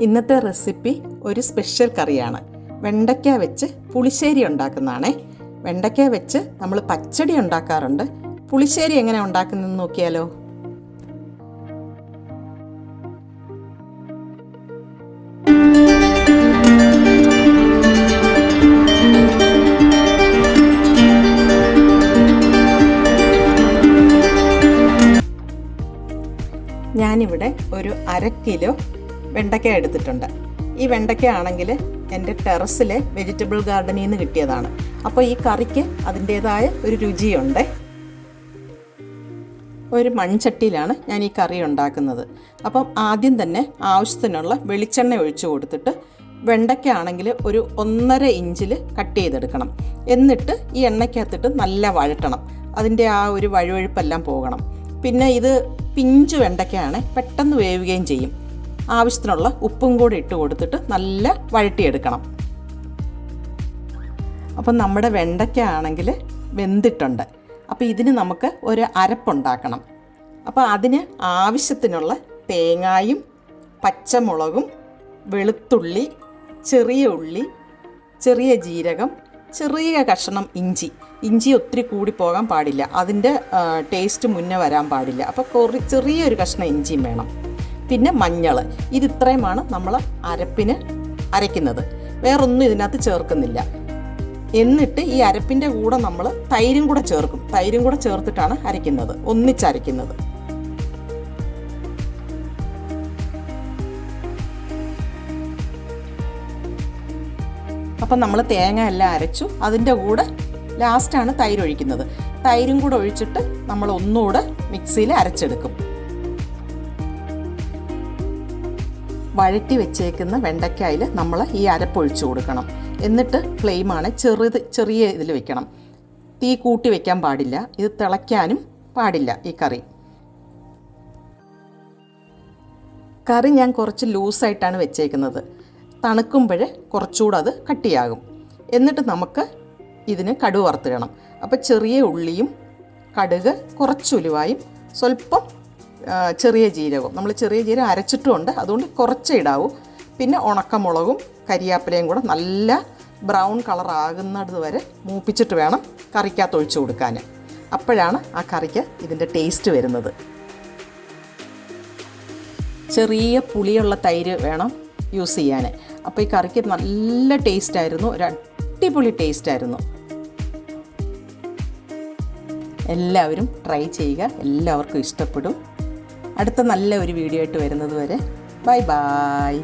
ഇന്നത്തെ റെസിപ്പി ഒരു സ്പെഷ്യൽ കറിയാണ്. വെണ്ടയ്ക്ക വെച്ച് പുളിശ്ശേരി ഉണ്ടാക്കുന്നതാണേ. വെണ്ടയ്ക്ക വെച്ച് നമ്മൾ പച്ചടി ഉണ്ടാക്കാറുണ്ട്. പുളിശ്ശേരി എങ്ങനെ ഉണ്ടാക്കുന്നതെന്ന് നോക്കിയാലോ? ഞാനിവിടെ ഒരു അര കിലോ വെണ്ടയ്ക്ക എടുത്തിട്ടുണ്ട്. ഈ വെണ്ടയ്ക്ക ആണെങ്കിൽ എന്റെ ടെറസിലെ വെജിറ്റബിൾ ഗാർഡനിൽ നിന്ന് കിട്ടിയതാണ്. അപ്പോൾ ഈ കറിക്ക് അതിന്റേതായ ഒരു രുചിയുണ്ട്. ഒരു മൺചട്ടിയിലാണ് ഞാൻ ഈ കറി ഉണ്ടാക്കുന്നത്. അപ്പം ആദ്യം തന്നെ ആവശ്യത്തിനുള്ള വെളിച്ചെണ്ണ ഒഴിച്ചു കൊടുത്തിട്ട് വെണ്ടയ്ക്ക ആണെങ്കിൽ ഒരു ഒന്നര ഇഞ്ചിൽ കട്ട് ചെയ്തെടുക്കണം. എന്നിട്ട് ഈ എണ്ണയ്ക്കകത്തിട്ട് നല്ല വഴട്ടണം അതിന്റെ ആ ഒരു വഴുവഴുപ്പെല്ലാം പോകണം. പിന്നെ ഇത് പിഞ്ചു വെണ്ടയ്ക്കയാണ് പെട്ടെന്ന് വേവുകയും ചെയ്യും. ആവശ്യത്തിനുള്ള ഉപ്പും കൂടി ഇട്ട് കൊടുത്തിട്ട് നല്ല വഴട്ടിയെടുക്കണം അപ്പം നമ്മുടെ വെണ്ടയ്ക്ക ആണെങ്കിൽ വെന്തിട്ടുണ്ട്. അപ്പോൾ ഇതിന് നമുക്ക് ഒരു അരപ്പുണ്ടാക്കണം. അപ്പോൾ അതിന് ആവശ്യത്തിനുള്ള തേങ്ങായും പച്ചമുളകും വെളുത്തുള്ളി ചെറിയ ഉള്ളി ചെറിയ ജീരകം ചെറിയ കഷ്ണം ഇഞ്ചി. ഇഞ്ചി ഒത്തിരി കൂടി പോകാൻ പാടില്ല. അതിന്റെ ടേസ്റ്റ് മുന്നേ വരാൻ പാടില്ല. അപ്പോൾ കുറേ ചെറിയൊരു കഷ്ണം ഇഞ്ചിയും വേണം. പിന്നെ മഞ്ഞൾ ഇത് ഇത്രയുമാണ് നമ്മൾ അരപ്പിന് അരയ്ക്കുന്നത്. വേറൊന്നും ഇതിനകത്ത് ചേർക്കുന്നില്ല. എന്നിട്ട് ഈ അരപ്പിന്റെ കൂടെ നമ്മൾ തൈരും കൂടെ ചേർക്കും. തൈരും കൂടെ ചേർത്തിട്ടാണ് അരയ്ക്കുന്നത്. ഒന്നിച്ചരയ്ക്കുന്നത് അപ്പം നമ്മൾ തേങ്ങ എല്ലാം അരച്ചു. അതിന്റെ കൂടെ ലാസ്റ്റാണ് തൈരൊഴിക്കുന്നത്. തൈരും കൂടെ ഒഴിച്ചിട്ട് നമ്മൾ ഒന്നുകൂടെ മിക്സിയിൽ അരച്ചെടുക്കും. വഴറ്റി വെച്ചേക്കുന്ന വെണ്ടയ്ക്കായിൽ നമ്മൾ ഈ അരപ്പൊഴിച്ചു കൊടുക്കണം. എന്നിട്ട് ഫ്ലെയിമാണ് ചെറുത് ചെറിയ ഇതിൽ വെക്കണം. തീ കൂട്ടി വെക്കാൻ പാടില്ല. ഇത് തിളയ്ക്കാനും പാടില്ല ഈ കറി. കറി ഞാൻ കുറച്ച് ലൂസായിട്ടാണ് വെച്ചേക്കുന്നത്. തണുക്കുമ്പോൾ കുറച്ചുകൂടെ അത് കട്ടിയാകും. എന്നിട്ട് നമുക്ക് ഇതിന് കടുക് വറുത്തിടണം. അപ്പോൾ ചെറിയ ഉള്ളിയും കടുക് കുറച്ചുലുവായും സ്വല്പം ചെറിയ ജീരകവും നമ്മൾ ചെറിയ ജീരകം അരച്ചിട്ടുമുണ്ട്. അതുകൊണ്ട് കുറച്ചേ ഇടാവും. പിന്നെ ഉണക്കമുളകും കരിയാപ്പിലയും കൂടെ നല്ല ബ്രൗൺ കളർ ആകുന്നത് വരെ മൂപ്പിച്ചിട്ട് വേണം കറിക്കകത്ത് ഒഴിച്ചു കൊടുക്കാൻ. അപ്പോഴാണ് ആ കറിക്ക് ഇതിന്റെ ടേസ്റ്റ് വരുന്നത്. ചെറിയ പുളിയുള്ള തൈര് വേണം യൂസ് ചെയ്യാൻ. അപ്പോൾ ഈ കറിക്ക് നല്ല ടേസ്റ്റ് ടേസ്റ്റായിരുന്നു. ഒരു അടിപൊളി ടേസ്റ്റായിരുന്നു. എല്ലാവരും ട്രൈ ചെയ്യുക. എല്ലാവർക്കും ഇഷ്ടപ്പെടും. അടുത്ത നല്ല ഒരു വീഡിയോ ആയിട്ട് വരുന്നത് വരെ ബൈ ബായ്